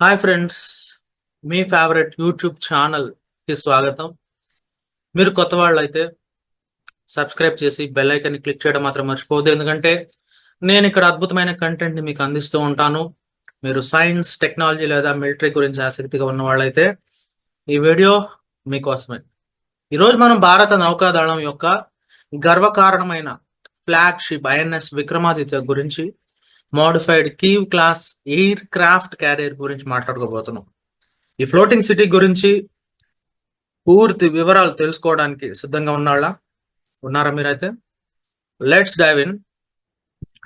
Hi friends మీ favourite YouTube ఛానల్కి స్వాగతం. మీరు కొత్త వాళ్ళు అయితే సబ్స్క్రైబ్ చేసి బెల్ ఐకాన్ని క్లిక్ చేయడం మాత్రం మర్చిపోవద్దు. ఎందుకంటే నేను ఇక్కడ అద్భుతమైన కంటెంట్ని మీకు అందిస్తూ ఉంటాను. మీరు సైన్స్ టెక్నాలజీ లేదా మిలిటరీ గురించి ఆసక్తిగా ఉన్న వాళ్ళైతే ఈ వీడియో మీకోసమే. ఈరోజు మనం భారత నౌకాదళం యొక్క గర్వకారణమైన ఫ్లాగ్షిప్ ఐఎన్ఎస్ విక్రమాదిత్య గురించి modified Kiev class aircraft carrier గురించి మాట్లాడుకోబోతున్నాం. ఈ ఫ్లోటింగ్ సిటీ గురించి పూర్తి వివరాలు తెలుసుకోవడానికి సిద్ధంగా ఉన్నాళ్ళ? ఉన్నారా మీరైతే? Let's dive in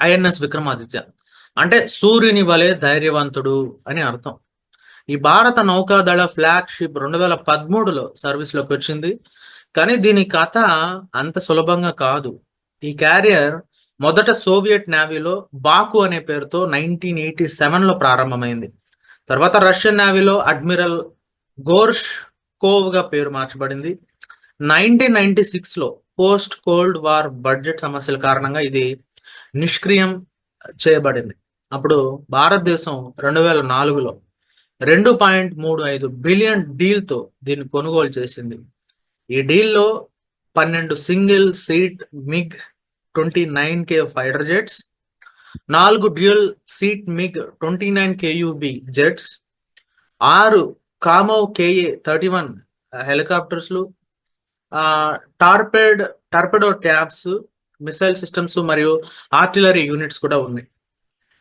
INS Vikramaditya. అంటే సూర్యుని వలె ధైర్యవంతుడు అని అర్థం. ఈ భారత నౌకాదళ ఫ్లాగ్ షిప్ రెండు వేల పదమూడులో సర్వీస్లోకి వచ్చింది. కానీ దీని కథ అంత సులభంగా కాదు. ఈ క్యారియర్ మొదట సోవియట్ నేవీలో బాకు అనే పేరుతో నైన్టీన్ ఎయిటీ సెవెన్లో ప్రారంభమైంది. తర్వాత రష్యన్ నేవీలో అడ్మిరల్ గోర్ష్ కోవ్గా పేరు మార్చబడింది. నైన్టీన్ నైన్టీ సిక్స్లో పోస్ట్ కోల్డ్ వార్ బడ్జెట్ సమస్యల కారణంగా ఇది నిష్క్రియం చేయబడింది. అప్పుడు భారతదేశం రెండు వేల నాలుగులో రెండు పాయింట్ మూడు ఐదు బిలియన్ డీల్తో దీన్ని కొనుగోలు చేసింది. ఈ డీల్లో పన్నెండు single seat MiG twenty nine K fighter jets నాలుగు dual seat MiG twenty nine KUB jets ఆరు కామో కేఏ థర్టీ వన్ హెలికాప్టర్స్లు టార్పెడ్ టార్పెడో ట్యాబ్స్ మిసైల్ సిస్టమ్స్ మరియు ఆర్టిలరీ యూనిట్స్ కూడా ఉన్నాయి.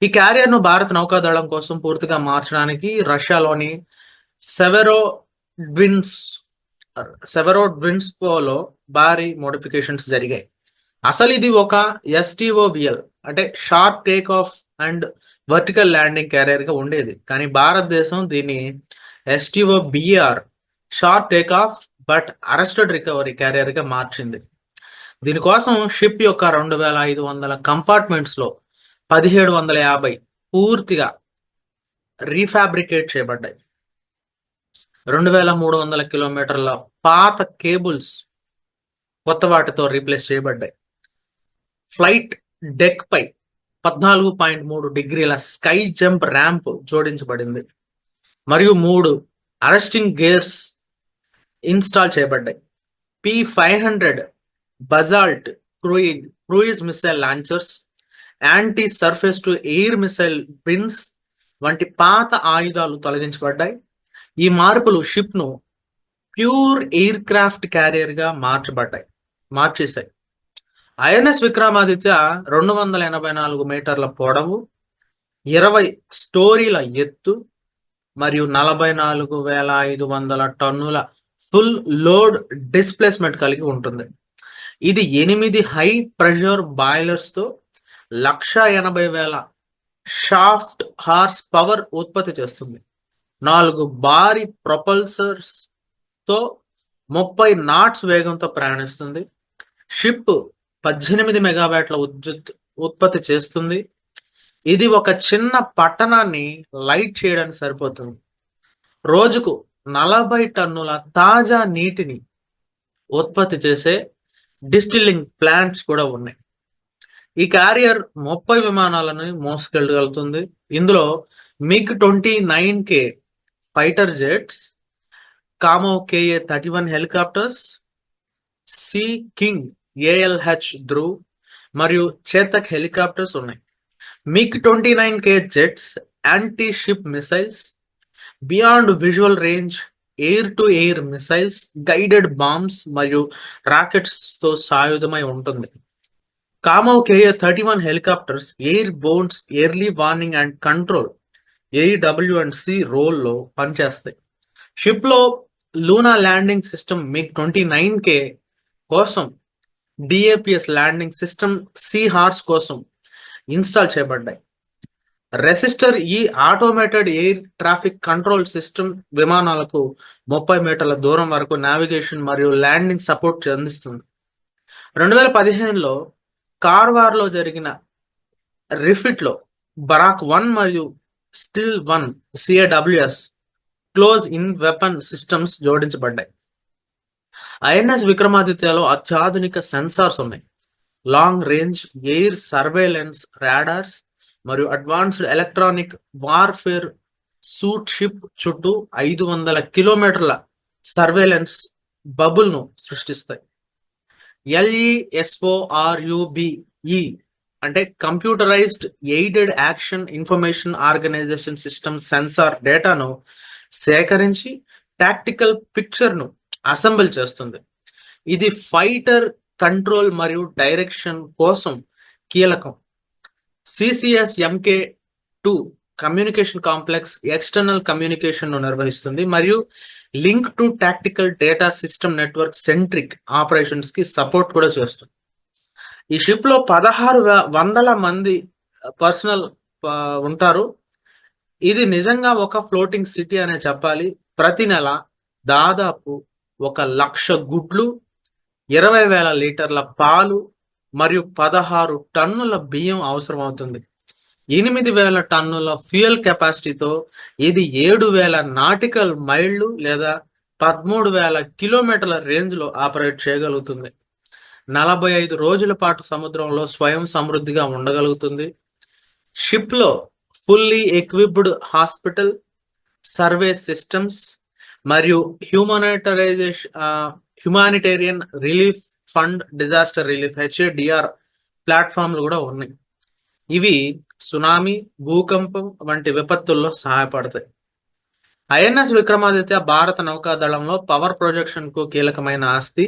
ఈ క్యారియర్ను భారత నౌకాదళం కోసం పూర్తిగా మార్చడానికి రష్యాలోని సెవెరో డ్విన్స్ సెవెరో డ్విన్స్కోలో భారీ మోడిఫికేషన్స్ జరిగాయి. అసలు ఇది ఒక ఎస్టీఓబిఎల్ అంటే short take off and vertical landing క్యారియర్గా ఉండేది. కానీ భారతదేశం దీన్ని STO BR short take off but arrested recovery క్యారియర్గా మార్చింది. దీనికోసం షిప్ యొక్క రెండు వేల ఐదు వందల కంపార్ట్మెంట్స్లో పదిహేడు వందల యాభై పూర్తిగా రీఫాబ్రికేట్ చేయబడ్డాయి. రెండు వేల మూడు వందల కిలోమీటర్ల పాత కేబుల్స్ కొత్త వాటితో రీప్లేస్ చేయబడ్డాయి. ఫ్లైట్ డెక్ పై పద్నాలుగు పాయింట్ మూడు డిగ్రీల స్కై జంప్ ర్యాంప్ జోడించబడింది. మరియు మూడు అరెస్టింగ్ గేర్స్ ఇన్స్టాల్ చేయబడ్డాయి. P five hundred basalt cruise cruise missile launchers anti surface to air missile bins వంటి పాత ఆయుధాలు తొలగించబడ్డాయి. ఈ మార్పులు షిప్ను ప్యూర్ ఎయిర్ క్రాఫ్ట్ క్యారియర్గా మార్చబడ్డాయి మార్చేశాయి. ఐఎన్ఎస్ విక్రమాదిత్య రెండు వందల ఎనభై నాలుగు మీటర్ల పొడవు ఇరవై స్టోరీల ఎత్తు మరియు నలభై నాలుగు వేల ఐదు వందల టన్నుల ఫుల్ లోడ్ డిస్ప్లేస్మెంట్ కలిగి ఉంటుంది. ఇది ఎనిమిది హై ప్రెషర్ బాయిలర్స్తో లక్ష ఎనభై వేల షాఫ్ట్ హార్స్ పవర్ ఉత్పత్తి చేస్తుంది. నాలుగు భారీ ప్రొపల్సర్స్తో ముప్పై నాట్స్ వేగంతో ప్రయాణిస్తుంది. షిప్ పద్దెనిమిది మెగావాట్ల విద్యుత్ ఉత్పత్తి చేస్తుంది. ఇది ఒక చిన్న పట్టణాన్ని లైట్ చేయడానికి సరిపోతుంది. రోజుకు నలభై టన్నుల తాజా నీటిని ఉత్పత్తి చేసే డిస్టిల్లింగ్ ప్లాంట్స్ కూడా ఉన్నాయి. ఈ క్యారియర్ ముప్పై విమానాలను మోసుకెళ్ళగలుగుతుంది. ఇందులో MiG twenty nine K fighter jets Kamov KA thirty one helicopters Sea King ALH Dhruv మరియు చేతక్ హెలికాప్టర్స్ ఉన్నాయి. MiG twenty nine K jets anti ship missiles beyond visual range air to air missiles guided bombs మరియు రాకెట్స్తో సాయుధమై ఉంటుంది. Kamov KA thirty one helicopters airborne early warning and control AEW and C రోల్లో పనిచేస్తాయి. షిప్లో Luna landing system MiG twenty nine K కోసం DAPS landing system sea horse కోసం install చేయబడ్డాయి. రెసిస్టర్ ఈ automated air traffic control system విమానాలకు ముప్పై మీటర్ల దూరం వరకు నావిగేషన్ మరియు ల్యాండింగ్ సపోర్ట్ అందిస్తుంది. రెండు వేల పదిహేనులో కార్వార్లో జరిగిన రిఫిట్లో బరాక్ వన్ మరియు still one CIWS close in weapon systems జోడించబడ్డాయి. INS విక్రమాదిత్యలో అత్యాధునిక సెన్సార్స్ ఉన్నాయి. Long range air surveillance radars మరియు advanced electronic warfare suite ship చుట్టూ ఐదు వందల కిలోమీటర్ల సర్వేలెన్స్ బబుల్ను సృష్టిస్తాయి. ఎల్ఈఎస్ఓఆర్యుబిఈ అంటే computerised aided action information organisation system sensor డేటాను సేకరించి టాక్టికల్ పిక్చర్ను అసెంబుల్ చేస్తుంది. ఇది ఫైటర్ కంట్రోల్ మరియు డైరెక్షన్ కోసం కీలకం. CCS MK two communication complex external కమ్యూనికేషన్ను నిర్వహిస్తుంది మరియు link two tactical data system network centric ఆపరేషన్స్కి support కూడా చేస్తుంది. ఈ షిప్లో పదహారు వందల మంది పర్సనల్ ఉంటారు. ఇది నిజంగా ఒక ఫ్లోటింగ్ సిటీ అనే చెప్పాలి. ప్రతి నెల దాదాపు ఒక లక్ష గుడ్లు ఇరవై వేల లీటర్ల పాలు మరియు పదహారు టన్నుల బియ్యం అవసరం అవుతుంది ఎనిమిది వేల టన్నుల ఫ్యూయల్ కెపాసిటీతో ఇది ఏడు వేల నాటికల్ మైళ్ళు లేదా పదమూడు వేల కిలోమీటర్ల రేంజ్లో ఆపరేట్ చేయగలుగుతుంది. నలభై ఐదు రోజుల పాటు సముద్రంలో స్వయం సమృద్ధిగా ఉండగలుగుతుంది. షిప్లో fully equipped hospital survey systems మరియు humanitarisation humanitarian relief fund disaster relief HADR ప్లాట్ఫామ్లు కూడా ఉన్నాయి. ఇవి సునామీ భూకంపం వంటి విపత్తుల్లో సహాయపడతాయి. ఐఎన్ఎస్ విక్రమాదిత్య భారత నౌకాదళంలో పవర్ ప్రొజెక్షన్కు కీలకమైన ఆస్తి.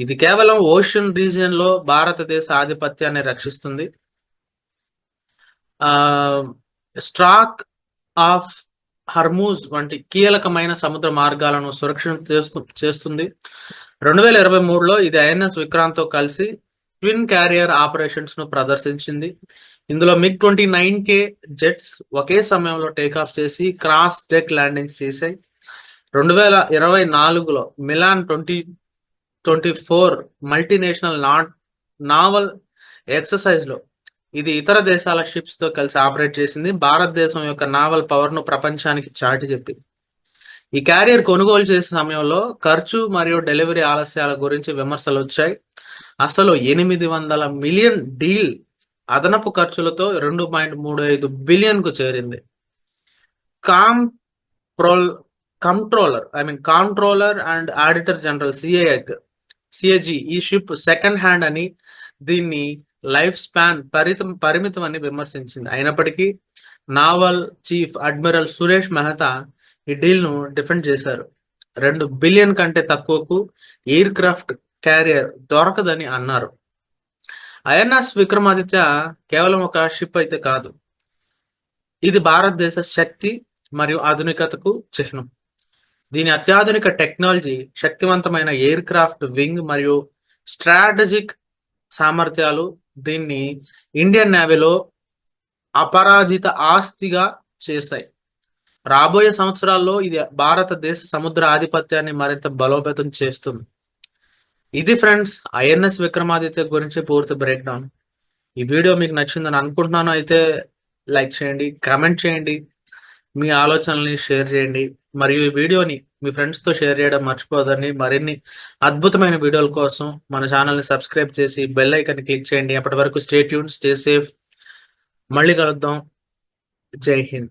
ఇది కేవలం ఓషన్ రీజియన్లో భారతదేశ ఆధిపత్యాన్ని రక్షిస్తుంది. స్టాక్ స్ట్రాక్ ఆఫ్ హర్మూజ్ వంటి కీలకమైన సముద్ర మార్గాలను సురక్షితం చేస్తు చేస్తుంది. రెండు వేల ఇరవై మూడులో ఇది ఐఎన్ఎస్ విక్రాంత్తో కలిసి ట్విన్ క్యారియర్ ఆపరేషన్స్ను ప్రదర్శించింది. ఇందులో MiG twenty nine K jets ఒకే సమయంలో టేక్ ఆఫ్ చేసి క్రాస్ డెక్ ల్యాండింగ్స్ చేశాయి. రెండు వేల ఇరవై నాలుగులో Milan twenty twenty four multinational not naval ఎక్సర్సైజ్లో ఇది ఇతర దేశాల షిప్స్తో కలిసి ఆపరేట్ చేసింది. భారతదేశం యొక్క నావల్ పవర్ను ప్రపంచానికి చాటి చెప్పింది. ఈ క్యారియర్ కొనుగోలు చేసే సమయంలో ఖర్చు మరియు డెలివరీ ఆలస్యాల గురించి విమర్శలు వచ్చాయి. అసలు ఎనిమిది వందల మిలియన్ డీల్ అదనపు ఖర్చులతో రెండు పాయింట్ మూడు ఐదు బిలియన్కు చేరింది. Comptroller controller I mean controller and auditor general CA CAG ఈ షిప్ సెకండ్ హ్యాండ్ అని దీన్ని లైఫ్ స్పాన్ పరితం పరిమితం అని విమర్శించింది. అయినప్పటికీ naval chief admiral Suresh Mehta ఈ డీల్ను డిఫెండ్ చేశారు. రెండు బిలియన్ కంటే తక్కువకు ఎయిర్ క్రాఫ్ట్ క్యారియర్ దొరకదని అన్నారు. ఐఎన్ఎస్ విక్రమాదిత్య కేవలం ఒక షిప్ అయితే కాదు. ఇది భారతదేశ శక్తి మరియు ఆధునికతకు చిహ్నం. దీని అత్యాధునిక టెక్నాలజీ శక్తివంతమైన ఎయిర్ క్రాఫ్ట్ వింగ్ మరియు స్ట్రాటజిక్ సామర్థ్యాలు దీన్ని ఇండియన్ నేవీలో అపరాజిత ఆస్తిగా చేశాయి. రాబోయే సంవత్సరాల్లో ఇది భారతదేశ సముద్ర ఆధిపత్యాన్ని మరింత బలోపేతం చేస్తుంది. ఇది ఫ్రెండ్స్ ఐఎన్ఎస్ విక్రమాదిత్య గురించి పూర్తి బ్రేక్ డౌన్ ఈ వీడియో మీకు నచ్చిందని అనుకుంటున్నాను అయితే లైక్ చేయండి కామెంట్ చేయండి మీ ఆలోచనల్ని షేర్ చేయండి మరియు ఈ వీడియోని మీ ఫ్రెండ్స్తో షేర్ చేయడం మర్చిపోదని మరిన్ని అద్భుతమైన వీడియోల కోసం మన ఛానల్ని సబ్స్క్రైబ్ చేసి బెల్ ఐకన్ క్లిక్ చేయండి. అప్పటి వరకు స్టే ట్యూన్ స్టే సేఫ్ మళ్ళీ కలుద్దాం. జై హింద్.